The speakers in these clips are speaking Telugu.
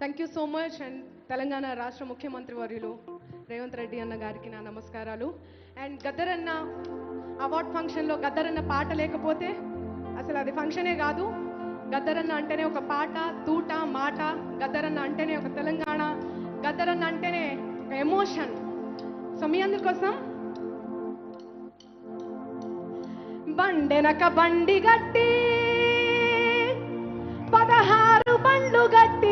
Thank you so much and Telangana రాష్ట్ర ముఖ్యమంత్రి వర్యులు రేవంత్ రెడ్డి అన్న గారికి నా నమస్కారాలు. అండ్ గద్దరన్న అవార్డ్ ఫంక్షన్లో గద్దరన్న పాట లేకపోతే అసలు అది ఫంక్షనే కాదు. గద్దరన్న అంటేనే ఒక పాట తూట మాట. గద్దరన్న అంటేనే ఒక తెలంగాణ. గద్దరన్న అంటేనే ఒక ఎమోషన్ సో మీ అందుకోసం బండెనక బండి గట్టి పదహారు బండ్లు గట్టి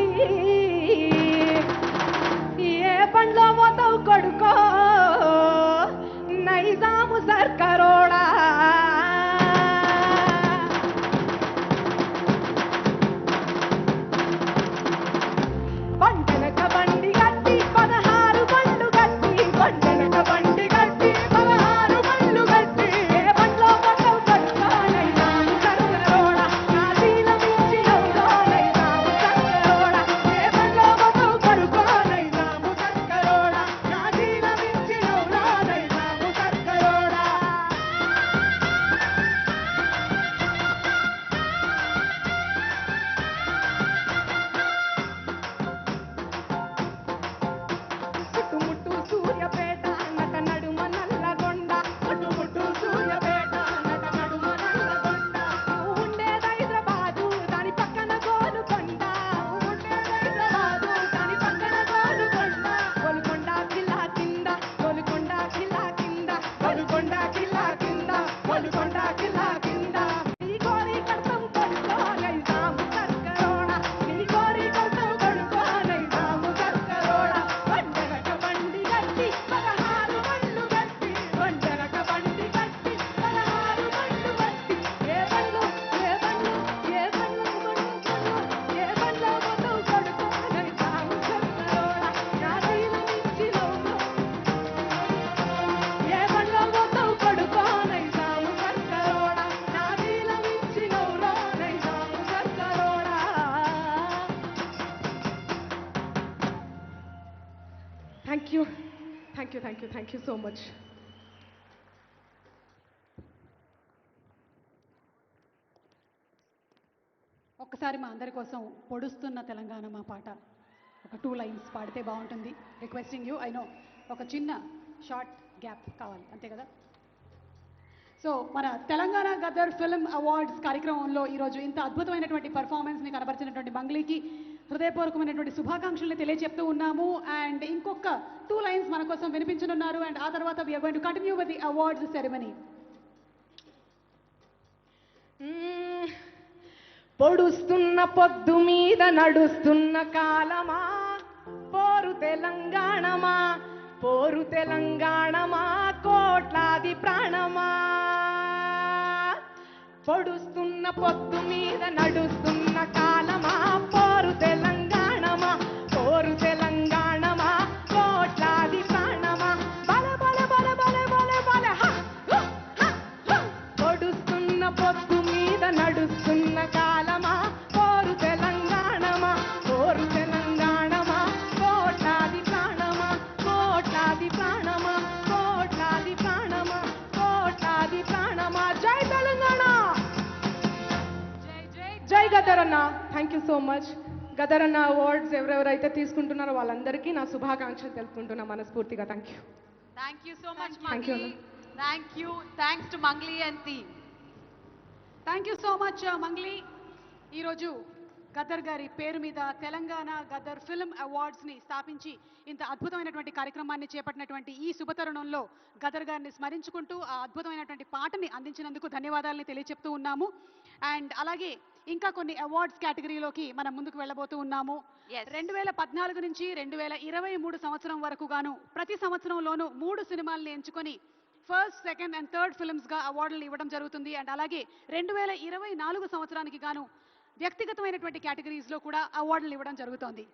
thank you thank you thank you thank you so much ఒక్కసారి మా అందరి కోసం పొడుస్తున్న తెలంగాణ మా పాట. ఒక టూ లైన్స్ పాడితే బాగుంటుంది. రిక్వెస్టింగ్ యూ ఐ నో ఒక చిన్న షార్ట్ గ్యాప్ కావాలి అంతే కదా? సో మన తెలంగాణ గదర్ ఫిల్మ్ అవార్డ్స్ కార్యక్రమంలో ఈరోజు ఇంత అద్భుతమైనటువంటి పర్ఫార్మెన్స్ని కనబరిచినటువంటి బంగ్లీకి హృదయపూర్వకమైనటువంటి శుభాకాంక్షల్ని తెలియజెప్తూ ఉన్నాము. అండ్ ఇంకొక టూ లైన్స్ మన కోసం వినిపించనున్నారు. అండ్ ఆ తర్వాత we're going to continue with the awards ceremony పొడుస్తున్న పొద్దు మీద నడుస్తున్న కాలమా? పోరు తెలంగాణమా? పోరు తెలంగాణమా? కోట్లాది ప్రాణమా? పొడుస్తున్న పొద్దు మీద నడుస్తున్న కాలమా పోరు తెలంగాణ గదరన్న థ్యాంక్ యూ సో మచ్ గదరన్న అవార్డ్స్ ఎవరెవరైతే తీసుకుంటున్నారో వాళ్ళందరికీ నా శుభాకాంక్షలు తెలుపుకుంటున్నా మనస్ఫూర్తిగా thank you you so much, Thank you, Mangli. Thank you. Thanks to Mangli and team. Thank you so much Mangli ఈరోజు గద్దర్ గారి పేరు మీద తెలంగాణ గద్దర్ ఫిల్మ్ అవార్డ్స్ని స్థాపించి ఇంత అద్భుతమైనటువంటి కార్యక్రమాన్ని చేపట్టినటువంటి ఈ శుభతరుణంలో గద్దర్ గారిని స్మరించుకుంటూ ఆ అద్భుతమైనటువంటి పాటని అందించినందుకు ధన్యవాదాలని తెలియచెప్తూ ఉన్నాము. అండ్ అలాగే ఇంకా కొన్ని అవార్డ్స్ కేటగిరీలోకి మనం ముందుకు వెళ్ళబోతూ ఉన్నాము. రెండు వేల పద్నాలుగు నుంచి రెండు వేల ఇరవై మూడు సంవత్సరం వరకు గాను ప్రతి సంవత్సరంలోనూ మూడు సినిమాల్ని ఎంచుకొని ఫస్ట్ సెకండ్ అండ్ థర్డ్ ఫిల్మ్స్గా అవార్డులు ఇవ్వడం జరుగుతుంది. అండ్ అలాగే రెండు వేల ఇరవై నాలుగు సంవత్సరానికి గాను వ్యక్తిగతమైనటువంటి కేటగిరీస్లో కూడా అవార్డులు ఇవ్వడం జరుగుతోంది.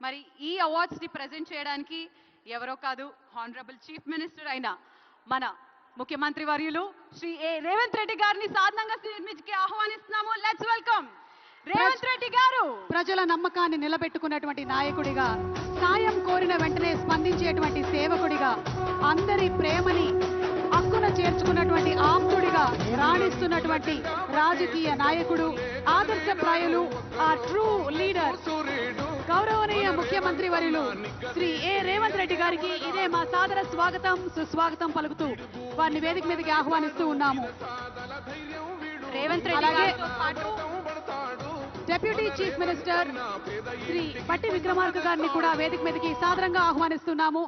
మరి ఈ అవార్డ్స్ని ప్రజెంట్ చేయడానికి ఎవరో కాదు హానరబుల్ చీఫ్ మినిస్టర్ అయిన మన ముఖ్యమంత్రి వర్యులు శ్రీ ఏ రేవంత్ రెడ్డి గారిని నిర్మించి ఆహ్వానిస్తున్నాము. లెట్స్ వెల్కమ్ రేవంత్ రెడ్డి గారు. ప్రజల నమ్మకాన్ని నిలబెట్టుకున్నటువంటి నాయకుడిగా సాయం కోరిన వెంటనే స్పందించేటువంటి సేవకుడిగా అందరి ప్రేమని హక్కున చేర్చుకున్నటువంటి రాణిస్తున్నటువంటి రాజకీయ నాయకుడు ఆదర్శప్రాయులు ఆ ట్రూ లీడర్ గౌరవ ముఖ్యమంత్రి వర్యులు శ్రీ ఏ రేవంత్ రెడ్డి గారికి ఇదే మా సాదర స్వాగతం సుస్వాగతం పలుకుతూ వారిని వేదిక మీదకి ఆహ్వానిస్తూ ఉన్నాము. రేవంత్ రెడ్డి అలాగే గారితో పాటు deputy chief minister Shri Bhatti Vikramarka గారిని కూడా వేదిక మీదకి సాదరంగా ఆహ్వానిస్తున్నాము.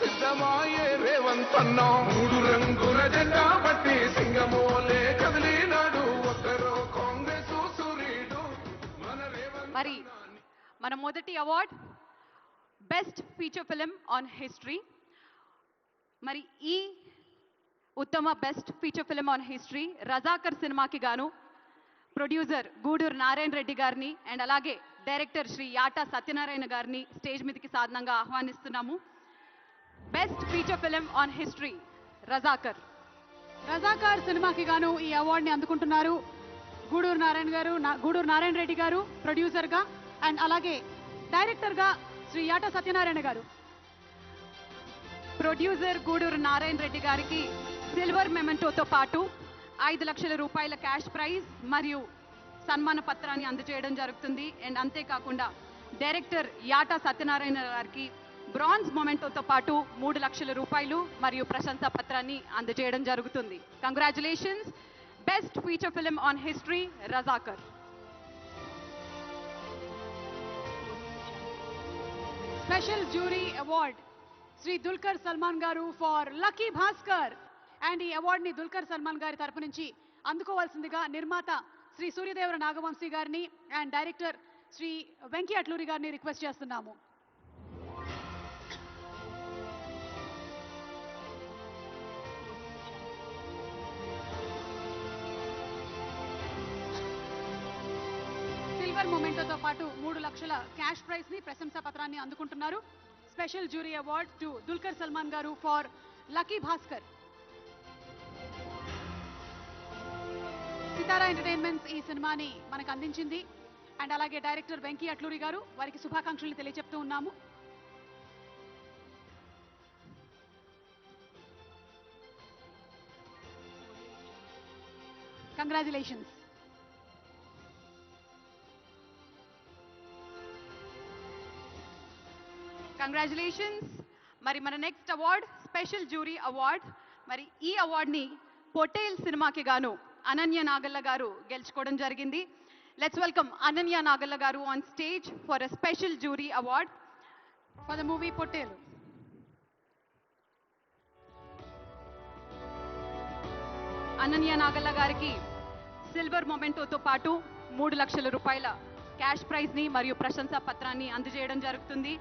సిద్ధమాయే రేవంతన్న మూడు రంగుల జెండా సింగమోలే కదిలినాడు కాంగ్రెస్ సూర్యుడు మన మరి మన మొదటి award best feature film on history. మరి ఈ ఉత్తమ best feature film on history Razakar సినిమాకి గాను ప్రొడ్యూసర్ గూడూరు నారాయణ రెడ్డి గారిని అండ్ అలాగే డైరెక్టర్ శ్రీ యాటా సత్యనారాయణ గారిని స్టేజ్ మీదకి సాధనంగా ఆహ్వానిస్తున్నాము. Best feature film on history Razakar Razakar సినిమాకి గాను ఈ అవార్డుని అందుకుంటున్నారు. గూడూరు నారాయణ గారు నా- గూడూరు నారాయణ రెడ్డి గారు ప్రొడ్యూసర్గా అండ్ అలాగే డైరెక్టర్గా శ్రీ యాట సత్యనారాయణ గారు. ప్రొడ్యూసర్ గూడూరు నారాయణ రెడ్డి గారికి సిల్వర్ మెమెంటోతో పాటు ఐదు లక్షల రూపాయల క్యాష్ ప్రైజ్ మరియు సన్మాన పత్రాన్ని అందజేయడం జరుగుతుంది. అండ్ అంతేకాకుండా డైరెక్టర్ యాటా సత్యనారాయణ గారికి బ్రాంజ్ మొమెంటోతో పాటు మూడు లక్షల రూపాయలు మరియు ప్రశంసా పత్రాన్ని అందజేయడం జరుగుతుంది. Congratulations best feature film on history Razakar special jury award Shri Dulquer Salmaan garu for lucky Bhaskar and ఈ అవార్డుని దుల్కర్ సల్మాన్ గారి తరపు నుంచి అందుకోవాల్సిందిగా నిర్మాత శ్రీ సూర్యదేవర నాగవంశీ గారిని అండ్ డైరెక్టర్ శ్రీ వెంకీ అట్లూరి గారిని రిక్వెస్ట్ చేస్తున్నాము. సిల్వర్ మొమెంటోతో పాటు మూడు లక్షల క్యాష్ ప్రైజ్ని ప్రశంసా పత్రాన్ని అందుకుంటున్నారు. Special jury award to Dulquer Salmaan garu for lucky Bhaskar. Sithara entertainments ఈ సినిమాని మనకు అందించింది. అండ్ అలాగే డైరెక్టర్ వెంకీ అట్లూరి గారు వారికి శుభాకాంక్షలు తెలియజెప్తూ ఉన్నాము. కంగ్రాచులేషన్స్ కంగ్రాచులేషన్స్ మరి మన next award special jury award మరి ఈ అవార్డ్ని పొటేల్ సినిమాకి గాను అనన్య నాగల్ల గారు గెలుచుకోవడం జరిగింది. Let's welcome Ananya Nagalla garu on stage for a special jury award for the movie Pottel Ananya Nagalla గారికి సిల్వర్ మొమెంటోతో పాటు మూడు లక్షల రూపాయల క్యాష్ ప్రైజ్ని మరియు ప్రశంసా పత్రాన్ని అందజేయడం జరుగుతుంది.